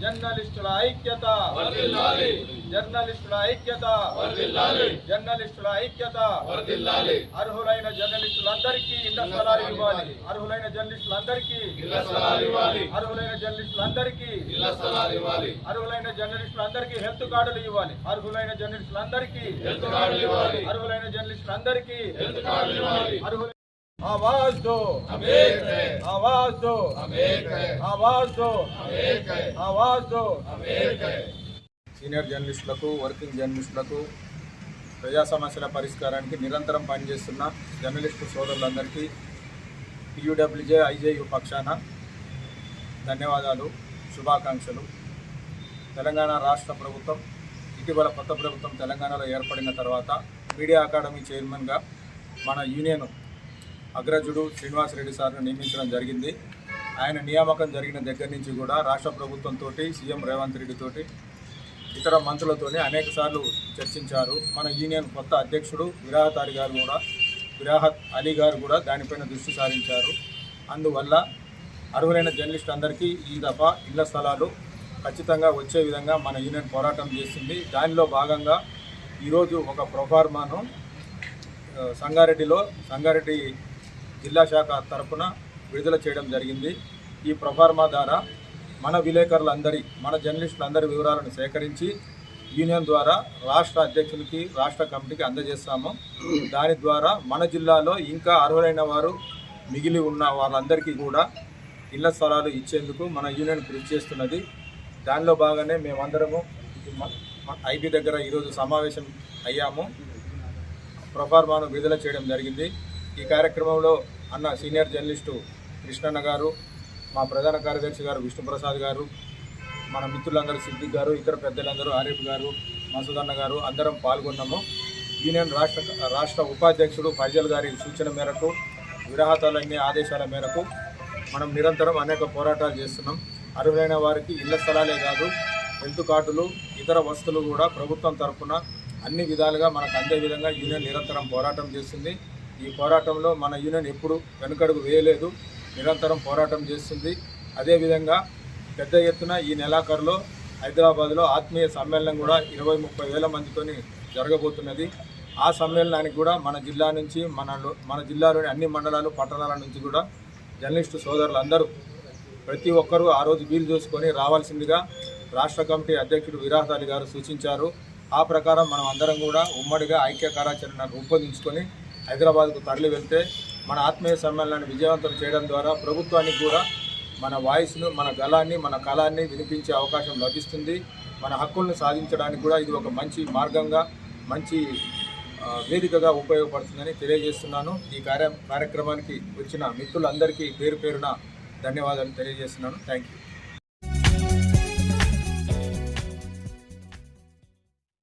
జర్నలిస్టుల ఐక్యత. జర్నలిస్టుల ఐక్యత. జర్నలిస్టుల ఐక్యత. అర్హులైన జర్నలిస్టులందరికీ ఇళ్ళ స్థలాలు ఇవ్వాలి. అర్హులైన జర్నలిస్టులందరికీ అర్హులైన జర్నలిస్టులందరికీ అర్హులైన జర్నలిస్టులందరికీ హెల్త్ కార్డులు ఇవ్వాలి. అర్హులైన జర్నలిస్టులందరికీ అర్హులైన జర్నలిస్టులందరికీ అర్హులైన आवाज दो आवाज दो आवाज दो आवाज दो సీనియర్ జర్నలిస్టులకు వర్కింగ్ జర్నలిస్టులకు ప్రజా సమస్యల పరిష్కారానికి నిరంతరం పనిచేస్తున్న జర్నలిస్టు సోదరులందరికీ టీయూడబ్ల్యూజే ఐజేయు పక్షాన ధన్యవాదాలు శుభాకాంక్షలు తెలంగాణ రాష్ట్ర ప్రభుత్వం ఇటీవల కొత్త ప్రభుత్వం తెలంగాణలో ఏర్పడిన తర్వాత మీడియా అకాడమీ చైర్మన్గా మన యూనియన్ అగ్రజుడు శ్రీనివాసరెడ్డి సార్ను నియమించడం జరిగింది. ఆయన నియామకం జరిగిన దగ్గర నుంచి కూడా రాష్ట్ర ప్రభుత్వంతో సీఎం రేవంత్ రెడ్డితోటి ఇతర మంత్రులతోనే అనేక సార్లు చర్చించారు. మన యూనియన్ కొత్త అధ్యక్షుడు విరాహతారి గారు కూడా విరాహత్ అలీ గారు కూడా దానిపైన దృష్టి సారించారు. అందువల్ల అర్హులైన జర్నలిస్ట్ అందరికీ ఈ దఫా ఇళ్ళ స్థలాలు ఖచ్చితంగా వచ్చే విధంగా మన యూనియన్ పోరాటం చేసింది దానిలో భాగంగా ఈరోజు ఒక ప్రొఫార్మాను సంగారెడ్డిలో సంగారెడ్డి జిల్లా శాఖ తరఫున విడుదల చేయడం జరిగింది. ఈ ప్రొఫార్మా ద్వారా మన విలేకరులందరి మన జర్నలిస్టులందరి వివరాలను సేకరించి యూనియన్ ద్వారా రాష్ట్ర అధ్యక్షులకి రాష్ట్ర కమిటీకి అందజేస్తాము. దాని ద్వారా మన జిల్లాలో ఇంకా అర్హులైన వారు మిగిలి ఉన్న వాళ్ళందరికీ కూడా ఇళ్ళ స్థలాలు ఇచ్చేందుకు మన యూనియన్ కృషి చేస్తున్నది. దానిలో భాగంగానే మేమందరము ఐబీ దగ్గర ఈరోజు సమావేశం అయ్యాము. ప్రొఫార్మాను విడుదల చేయడం జరిగింది. ఈ కార్యక్రమంలో అన్న సీనియర్ జర్నలిస్టు కృష్ణన్న గారు మా ప్రధాన కార్యదర్శి గారు విష్ణుప్రసాద్ గారు మన మిత్రులందరూ సిద్దిక్ గారు ఇతర పెద్దలందరూ ఆరిఫ్ గారు మసూదన్న గారు అందరం పాల్గొన్నాము. యూనియన్ రాష్ట్ర రాష్ట్ర ఉపాధ్యక్షుడు ఫైజల్ గారి సూచన మేరకు విరాహతాలన్నీ ఆదేశాల మేరకు మనం నిరంతరం అనేక పోరాటాలు చేస్తున్నాం. అర్హులైన వారికి ఇళ్ళ స్థలాలే కాదు హెల్త్ కార్డులు ఇతర వస్తువులు కూడా ప్రభుత్వం తరఫున అన్ని విధాలుగా మనకు అందే విధంగా యూనియన్ నిరంతరం పోరాటం చేస్తుంది. ఈ పోరాటంలో మన యూనియన్ ఎప్పుడు వెనుకడుగు వేయలేదు నిరంతరం పోరాటం చేస్తుంది. అదేవిధంగా పెద్ద ఎత్తున ఈ నెలాఖరులో హైదరాబాద్లో ఆత్మీయ సమ్మేళనం కూడా ఇరవై ముప్పై వేల మందితోని జరగబోతున్నది. ఆ సమ్మేళనానికి కూడా మన జిల్లా నుంచి మన మన జిల్లాలోని అన్ని మండలాలు పట్టణాల నుంచి కూడా జర్నలిస్టు సోదరులందరూ ప్రతి ఒక్కరూ ఆ రోజు వీలు చూసుకొని రావాల్సిందిగా రాష్ట్ర కమిటీ అధ్యక్షుడు విరాహ్ అలీ గారు సూచించారు. ఆ ప్రకారం మనం అందరం కూడా ఉమ్మడిగా ఐక్య కార్యాచరణ రూపొందించుకొని హైదరాబాద్కు తరలి వెళ్తే మన ఆత్మీయ సమ్మేళనాన్ని విజయవంతం చేయడం ద్వారా ప్రభుత్వానికి కూడా మన వాయిస్ను మన గళాన్ని మన కళాన్ని వినిపించే అవకాశం లభిస్తుంది. మన హక్కులను సాధించడానికి కూడా ఇది ఒక మంచి మార్గంగా మంచి వేదికగా ఉపయోగపడుతుందని తెలియజేస్తున్నాను. ఈ కార్య కార్యక్రమానికి వచ్చిన మిత్రులందరికీ పేరు పేరున ధన్యవాదాలు తెలియజేస్తున్నాను. Thank you